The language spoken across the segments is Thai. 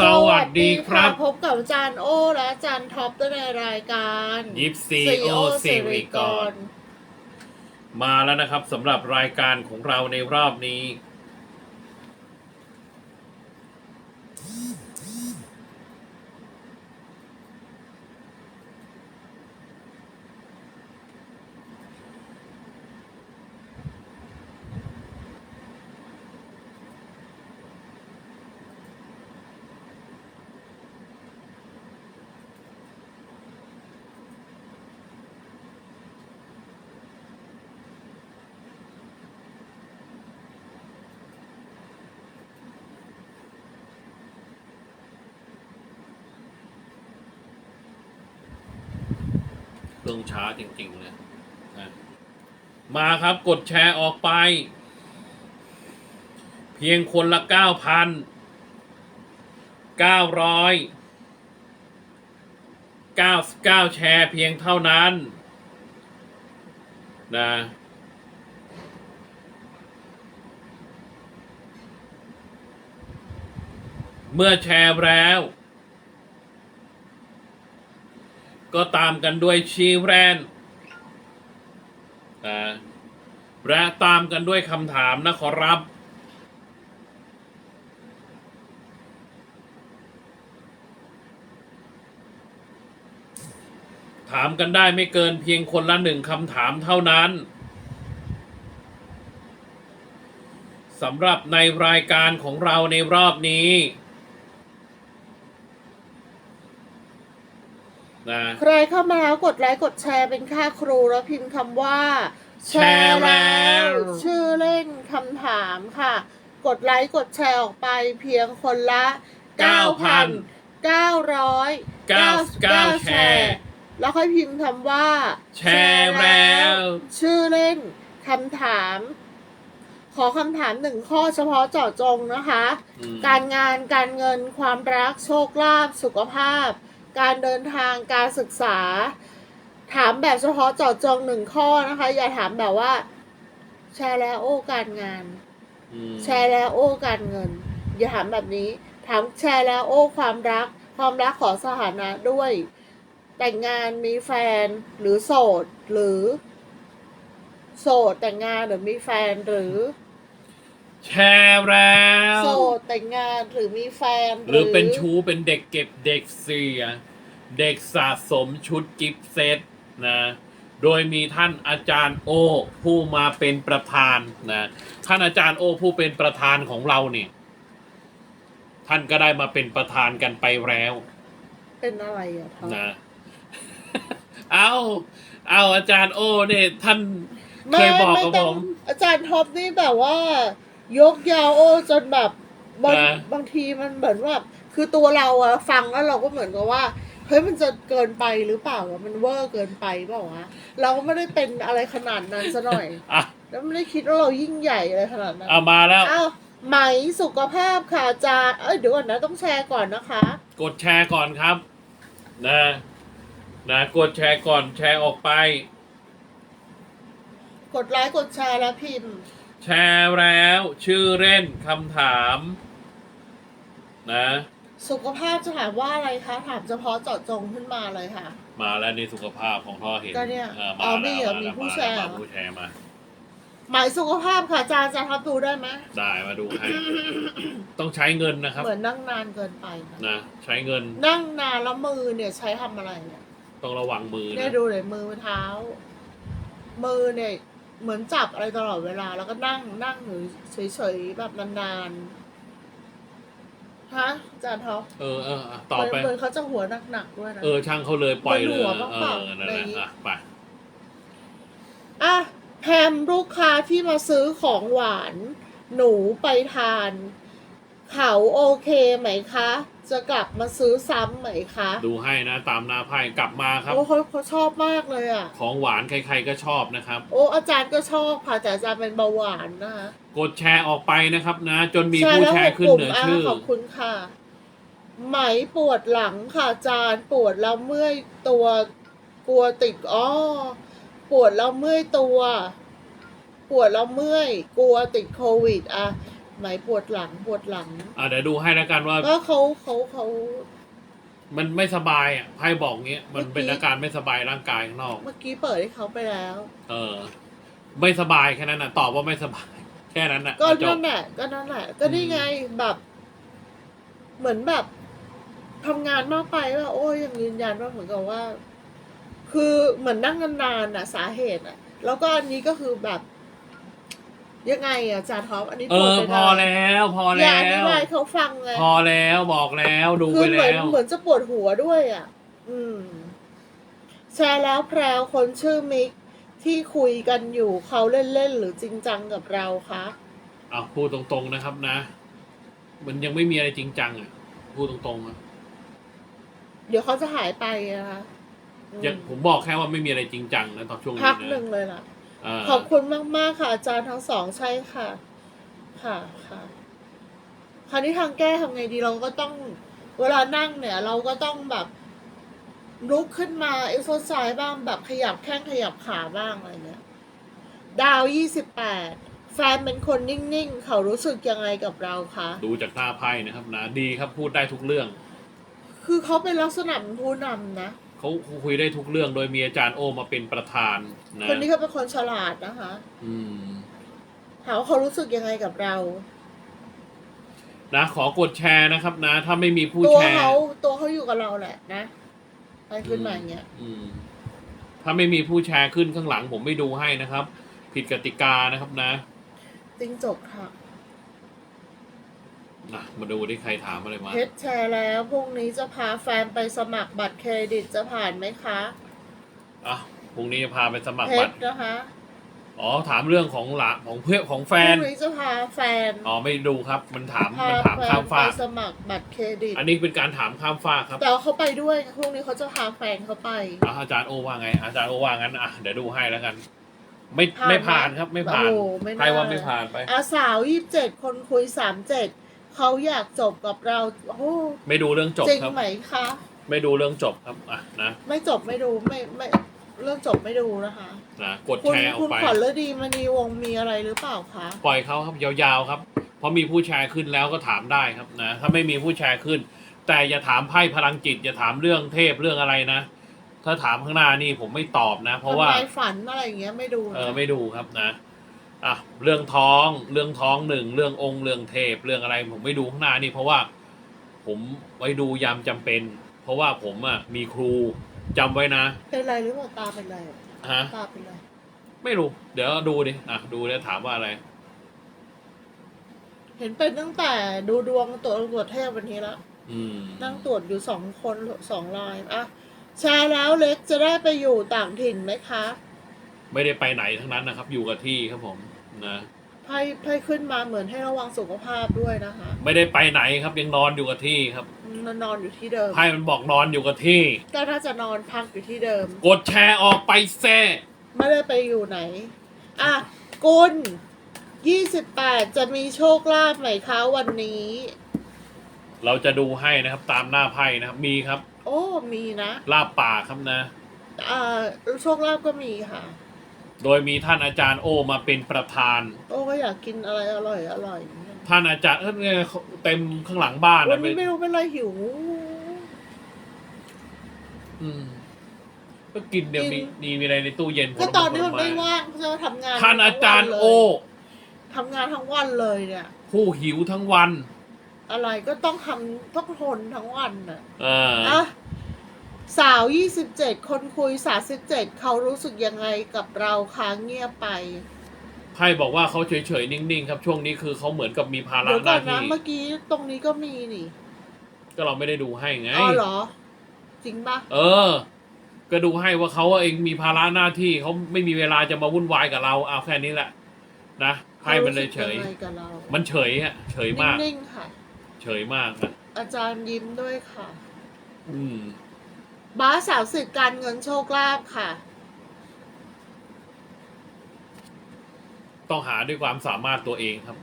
สวัสดีครับ พบกับอาจารย์โอและอาจารย์ท็อปด้วยในรายการยิปซีโอซีรีกรมาแล้วนะครับสำหรับรายการของเราในรอบนี้ เครื่องช้าจริงๆเลยนะมาครับกดแชร์ออกไป เพียงคนละเก้าพันเก้าร้อยเก้าเก้าแชร์เพียงเท่านั้นนะเมื่อแชร์แล้ว ก็ตามกันด้วยชีแรนนะและตามกันด้วยคำถามนะขอรับถามกันได้ไม่เกินเพียงคนละหนึ่งคำถามเท่านั้นสำหรับในรายการของเราในรอบนี้นะ ใครเข้ามาแล้วกดไลค์กดแชร์เป็นค่าครูแล้วพิมพ์คำว่า แชร์แล้ว ชื่อเล่นคำถามค่ะ กดไลค์กดแชร์ออกไปเพียงคนละ 9,999 99แชร์ แล้วค่อยพิมพ์คำว่า แชร์แล้ว ชื่อเล่นคำถาม ขอคำถามหนึ่งข้อเฉพาะเจาะจงนะคะ อืมการงานการเงินความรักโชคลาภสุขภาพ การเดินทางการศึกษา ถามแบบเฉพาะเจาะจงหนึ่งข้อนะคะ อย่าถามแบบว่า แชร์แล้วโอ้การงาน อืมแชร์แล้วโอ้การเงิน อย่าถามแบบนี้ ถามแชร์แล้วโอ้ความรัก ความรักขอสถานะด้วย แต่งงานมีแฟนหรือโสดหรือ โสดแต่งงานหรือมีแฟนหรือ แชร์แล้ว โสดแต่งงานหรือมีแฟนหรือเป็นชู้เป็นเด็กเก็บเด็กเสีย เด็กสะสมชุดกิฟต์เซตนะ โดยมีท่านอาจารย์โอผู้มาเป็นประธานนะท่านอาจารย์โอผู้เป็นประธานของเราเนี่ย ท่านก็ได้มาเป็นประธานกันไปแล้วเป็นอะไรอะท็อปนะ เอาเอาอาจารย์โอเนี่ยท่านเคยบอกกับต้ผองม อาจารย์ท็อปนี่แบบว่า ยกยาวโอจนแบบบางอ่า บางทีมันเหมือนว่าคือตัวเราอะฟังแล้วเราก็เหมือนกับว่าเฮ้ยมันจะเกินไปหรือเปล่าวะมันเวอร์เกินไปเปล่าวะเราก็ไม่ได้เป็นอะไรขนาดนั้นซะหน่อย อะแล้วไม่ได้คิดว่าเรายิ่งใหญ่อะไรขนาดนั้นเอามาแล้ว อ้าวไหมสุขภาพค่ะอาจารย์เอ้ยเดี๋ยวก่อนนะต้องแชร์ก่อนนะคะ กดแชร์ก่อนครับ นะนะกดแชร์ก่อนแชร์ออกไป กดไลค์กดแชร์แล้วพิมพ์ แชร์แล้ว ชื่อเล่นคำถาม นะ สุขภาพจะถามว่าอะไรคะ ถามเฉพาะเจาะจงขึ้นมาเลยค่ะ มาแล้วในสุขภาพของพ่อเห็นก็เนี่ยอออ๋มาอมีแล้วเหรอมีแล้วผู้แชร์ มาเหรอผู้แชร์มา หมายสุขภาพค่ะอาจารย์จะทับดูได้ไหม ได้มาดูให้ ต้องใช้เงินนะครับ เหมือนนั่งนานเกินไปนะนะ ใช้เงินนั่งนานแล้วมือเนี่ยใช้ทำอะไรเนี่ยต้องระวังมือเนี่ยนะดูเลยมือเท้า มือเนี่ย เหมือนจับอะไรตลอดเวลา แล้วก็นั่งนั่งอยู่เฉยๆแบบนานๆฮะอาจารย์ท็อปเออเอออะต่อไป เหมือนเขาจะหัวหนักๆด้วยนะ เออช่างเขาเลยปล่อยเลยบนหัวบ้างเอเปล่าอนั่นแหละในอะไปอะแฮมลูกค้าที่มาซื้อของหวาน หนูไปทาน เขาโอเคไหมคะ จะกลับมาซื้อซ้ำไหมคะดูให้นะตามหน้าไพ่กลับมาครับ โอ้เขาเขาชอบมากเลยอะ ของหวานใครๆก็ชอบนะครับ โอ้อาจารย์ก็ชอบค่ะแต่อาจารย์เป็นเบาหวานนะคะกดแชร์ออกไปนะครับนะ จนมีแชร์ผู้แล้วแชหร์กขึ้นกลุ่มเหนืออะชื่อขอบคุณค่ะ ไหมปวดหลังค่ะอาจารย์ปวดแล้วเมื่อยตัวกลัวติดอ้อปวดแล้วเมื่อยตัว ปวดแล้วเมื่อยกลัวติดโควิด อะ ไหมปวดหลังปวดหลัง อ่าเดี๋ยวดูให้แล้วกันว่าก็เขาเขาเขามันไม่สบายอะไพ่บอกเงี้ยมันเป็นเมื่อกี้อาการไม่สบายร่างกายข้างนอก เมื่อกี้เปิดให้เขาไปแล้ว เออ ไม่สบายแค่นั้นน่ะ ตอบว่าไม่สบาย แค่นั้นน่ะก็จนั่บนแหละก็นั่นแหละก็นี่อืมไงแบบ เหมือนแบบทำงานมากไปว่าโอ้ยยังยืนยันว่าเหมือนกับว่า คือเหมือนนั่งนานๆน่ะ สาเหตุอะ แล้วก็อันนี้ก็คือแบบ ยังไงอะอาจารย์ท็อปอันนี้เอโปรดอไปพอแล้วพออย่าแล้อธิว บายเขาฟังไงพอแล้วบอกแล้วดูคืไปอเหมือนแล้วเหมือนจะปวดหัวด้วยอะ อืม แชร์แล้วแพรวคนชื่อมิกที่คุยกันอยู่เขาเล่นๆหรือจริงจังกับเราคะอะพูดตรงๆนะครับนะ มันยังไม่มีอะไรจริงจังอะ พูดตรงๆอะเดี๋ยวเขาจะหายไปนะคะอืมยังผมบอกแค่ว่าไม่มีอะไรจริงจังนะตอนช่วงนี้พักนะหนึ่งเลยล่ะา ขอบคุณมาก ๆ ค่ะ อาจารย์ทั้งสองใช่ค่ะ ค่ะค่ะคราวนี้ทางแก้ทำไงดีเราก็ต้องเวลานั่งเนี่ย เราก็ต้องแบบลุกขึ้นมาเอ็กซ์ไซส์บ้างแบบขยับแข้งขยับขาบ้างอะไรเงี้ย ดาวยี่สิบแปดแฟนเป็นคนนิ่ง ๆ เขารู้สึกยังไงกับเราคะดูจากหน้าไพ่นะครับนะ ดีครับพูดได้ทุกเรื่อง คือเขาเป็นลักษณะเป็นผู้นำนะ เขาคุยได้ทุกเรื่องโดยมีอาจารย์โอมาเป็นประธานนะคนนี้เขาเป็นคนฉลาดนะคะ อืมถามว่าเขารู้สึกยังไงกับเรานะขอกดแชร์นะครับนะ ถ้าไม่มีผู้ตัวแชร์เขาตัวเขาอยู่กับเราแหละนะไปขึ้นมาอย่างเงี้ยอืม ถ้าไม่มีผู้แชร์ขึ้นข้างหลังผมไม่ดูให้นะครับ ผิดกติกานะครับนะจริงจบค่ะ นะมาดูที่ใครถามอะไรมา เพชรแชร์แล้วพรุ่งนี้จะพาแฟนไปสมัครบัตรเครดิตจะผ่านไหมคะ อะพรุ่งนี้จะพาไปสมัครเพบัชตรรนะคะอ๋อถามเรื่องของหลานของเพื่อนของแฟพนรุ่งนี้จะพาแฟนอ๋อไม่ดูครับ มันถามพามันถามแฟข้านมไปฟากสมัครบัตรเครดิต อันนี้เป็นการถามข้ามฟากครับแต่ว่าเขาไปด้วยพรุ่งนี้เขาจะพาแฟนเขาไป อะอาจารย์โอว่าไง อาจารย์โอว่างั้นอะเดี๋ยวดูให้แล้วกัน ไม่ผ่านไม่ผ่านไหมครับ ไม่ผ่านโอ้โหไม่น่า ใครว่าไม่ผ่านไป อาสาวยี่สิบเจ็ดคนคุยสามเจ็ด เขาอยากจบกับเราโอ้โหไม่ดูเรื่องจบจริงครับ ไหมคะ ไม่ดูเรื่องจบครับอะนะไม่จบไม่ดูไม่ไม่เรื่องจบไม่ดูนะคะ นะกดคุณแชร์ออคุกณไป ขวัญฤดีมณีวงศ์มีอะไรหรือเปล่าคะ ปล่อยเขาครับยาวๆครับ เพราะมีผู้แชร์ขึ้นแล้วก็ถามได้ครับนะ ถ้าไม่มีผู้แชร์ขึ้น แต่อย่าถามไพ่พลังจิต อย่าถามเรื่องเทพเรื่องอะไรนะ ถ้าถามข้างหน้านี่ผมไม่ตอบนะ เพราะว่าทำนายฝันอะไรอย่างเงี้ยไม่ดูนะเออไม่ดูครับนะ อะเรื่องท้องเรื่องท้องหนึ่งเรื่ององค์เรื่องเทพเรื่องอะไรผมไม่ดูข้างหน้านี่เพราะว่าผมไว้ดูยามจำเป็น เพราะว่าผมอะมีครูจำไว้นะ เป็นไรหรือเปล่าตาเป็นไรฮะตาเป็นไรไม่รู้ เดี๋ยวดูดิอะดูแล้วถามว่าอะไร เห็นเป็นตั้งแต่ดูดวงตัวตรวจเทพวันนี้แล้วอืมนั่งตรวจอยู่สองคนสองรายอะแชร์แล้วเล็กจะได้ไปอยู่ต่างถิ่นไหมคะ ไม่ได้ไปไหนทั้งนั้นนะครับ อยู่กับที่ครับผม นะไพ่ไพ่ขึ้นมาเหมือนให้ระวังสุขภาพด้วยนะคะ ไม่ได้ไปไหนครับยังนอนอยู่กับที่ครับนอนนอนอยู่ที่เดิมไพ่มันบอกนอนอยู่กับที่ ก็น่าจะนอนพักอยู่ที่เดิม กดแชร์ออกไปแซ่ไม่ได้ไปอยู่ไหน อะกุลยี่สิบแปดจะมีโชคลาภไหมคะวันนี้ เราจะดูให้นะครับ ตามหน้าไพ่นะครับ มีครับ โอ้มีนะลาบป่าครับนะ อ่าโชคลาภก็มีค่ะ โดยมีท่านอาจารย์โอมาเป็นประธาน โอ้ก็อยากกินอะไรอร่อยอร่อยอย่างเงี้ยท่านอาจารย์เออเนี่ยเต็มข้างหลังบ้านวันนะนี้ไปไม่รู้เป็นไรหิวอืมก็กินเดี๋ยวมีมีมีอะไรในตู้เย็นผลก็ไม้ตอนนี้มันผลไม่ไว่างจะทำงานท่านอาจารย์โอ ทำงานทั้งวันเลยเนี่ย ผู้หิวทั้งวัน อะไรก็ต้องทำต้องทนทั้งวันน่ะเอออะ สาวยี่สิบเจ็ดคนคุยสาสิบเจ็ดเขารู้สึกยังไงกับเราค้างเงียบไปไพ่บอกว่าเขาเฉยๆ นิ่งๆ ครับ ช่วงนี้คือเขาเหมือนกับมีภาระเดี๋ยวหก่อน้านนะที่เมื่อกี้ตรงนี้ก็มีนี่ก็เราไม่ได้ดูให้ไง อ๋อเหรอ จริงปะเออ ก็ดูให้ว่าเขาเองมีภาระหน้าที่เขาไม่มีเวลาจะมาวุ่นวายกับเราเอาแค่นี้แหละ นะไพ่มันเลยเฉย ขารู้สึกงไงกับเรามันเฉยอะเฉยมาก นิ่งๆค่ะ เฉยมากนะอาจารย์ยิ้มด้วยค่ะ อืม บ้าสาวสิทธิ์การเงินโชคลาภค่ะ ต้องหาด้วยความสามารถตัวเองครับ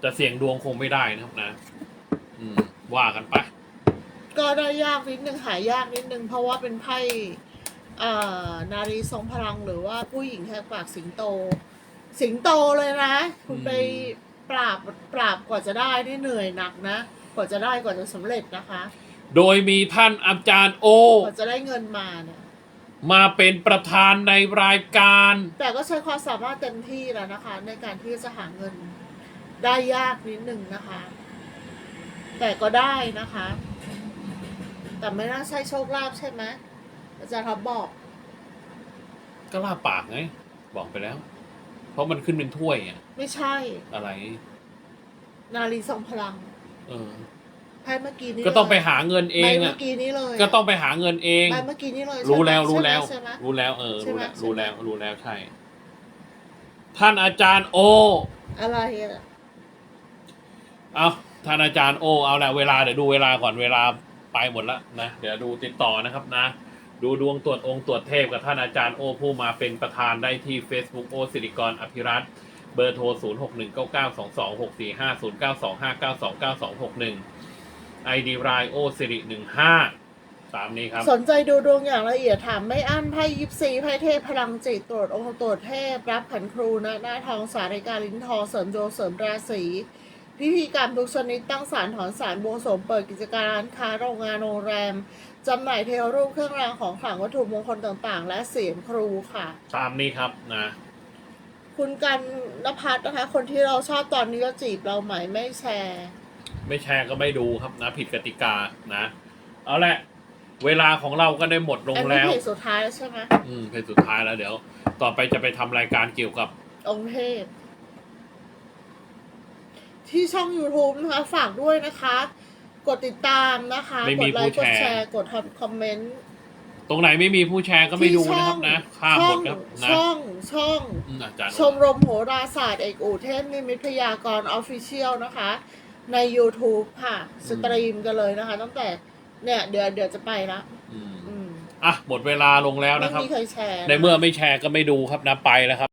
แต่เสี่ยงดวงคงไม่ได้นะครับนะ อืม ว่ากันไป ก็ได้ยากนิดนึงหายากนิดนึงเพราะว่าเป็นไพ่อ่านารีทรงพลังหรือว่าผู้หญิงแหกปากสิงโต สิงโตเลยนะ คุณอืมไปปราบปราบกว่าจะได้นี่เหนื่อยหนักนะ กว่าจะได้กว่าจะสำเร็จนะคะ โดยมีท่านอาจารย์โอ กว่าจะได้เงินมาเนี่ย มาเป็นประธานในรายการ แต่ก็ใช้ความสามารถเต็มที่แล้วนะคะ ในการที่จะหาเงินได้ยากนิดหนึ่งนะคะ แต่ก็ได้นะคะ แต่ไม่น่าใช่โชคลาภใช่ไหมอาจารย์ท็อปบอก ก็ลาปากไง บอกไปแล้ว เพราะมันขึ้นเป็นถ้วยอะไม่ใช่ อะไร นาลีทรงพลัง เออ ไพ่เมื่อกี้นี้ก็ต้องไปเลยหาเงินเองใบอะเมื่อกี้นี้เลยก็ต้องไปหาเงินเองใบเมื่อกี้นี้เลยรู้แล้วใช่รู้ไหมแล้ว ใช่ไหม รู้แล้วเออ ใช่รู้ไหม แล้วใช่ไหมรู้แล้วรู้แล้วใช่ ท่านอาจารย์โอ อะไรอะเอาท่านอาจารย์โอเอาละเวลาเดี๋ยวดูเวลาก่อนเวลาไปหมดแล้วนะเดี๋ยวดูติดต่อนะครับนะ ดูดวงตรวจองค์ตรวจเทพกับท่านอาจารย์โอผู้มาเป็นประธานได้ที่ Facebook โอสิริกรอภิรัตน์เบอร์โทร 0 6 1 9 9 2 2 6 4 5 0 9 2 5 9 2 9 2 6 1 ID รายโอสิริ15ตามนี้ครับ สนใจดูดวงอย่างละเอียดถามไม่อั้นไพ่ยิปซีไพ่เทพพลังจิตตรวจองค์ตรวจเทพ รับขันครูนะหน้าทองสาริกาลิ้นทองเสริมโยเสริมราศีพิธีกรรมทุกชนิดตั้งศาลถอนศาลบวงสรวงเปิดกิจการร้านค้าโรงงานโรงแรมจำหน่ายเทวรูปเครื่องรางของขลังวัตถุมงคลต่างๆ และเสียงครูค่ะ ตามนี้ครับนะ คุณกันนภัสนะคะ คนที่เราชอบตอนนี้ก็จีบเราไหมไม่แชร์ ไม่แชร์ก็ไม่ดูครับนะผิดกติกานะ เอาละ เวลาของเราก็ได้หมดลงอันนี้แล้วเพจสุดท้ายแล้วใช่ไหมอืมเป็นสุดท้ายแล้วเดี๋ยว ต่อไปจะไปทำรายการเกี่ยวกับ องค์เทพ ที่ช่อง YouTube นะคะฝากด้วยนะคะ กดติดตามนะคะ ไม่กมีดไลผู้ค์กดแชร์แชร์ กดคอมเมนต์ตรงไหนไม่มีผู้แชร์ก็ไม่ดูที่นะครับนะข้ามหมดครับนะช่องช่อง อืมอาจารย์ชมรมโหราศาสตร์เอกอูเทพนิมิตพยากรณ์ออฟฟิเชียลนะคะ ใน YouTube ค่ะ สตรีมกันเลยนะคะ ตั้งแต่เนี่ยเดี๋ยวเดี๋ยวจะไปละอืม อืมอะ หมดเวลาลงแล้วไม่นะครับ มีใครแชร์ ในเมื่อไม่แชร์ก็ไม่ดูครับนะไปแล้วครับ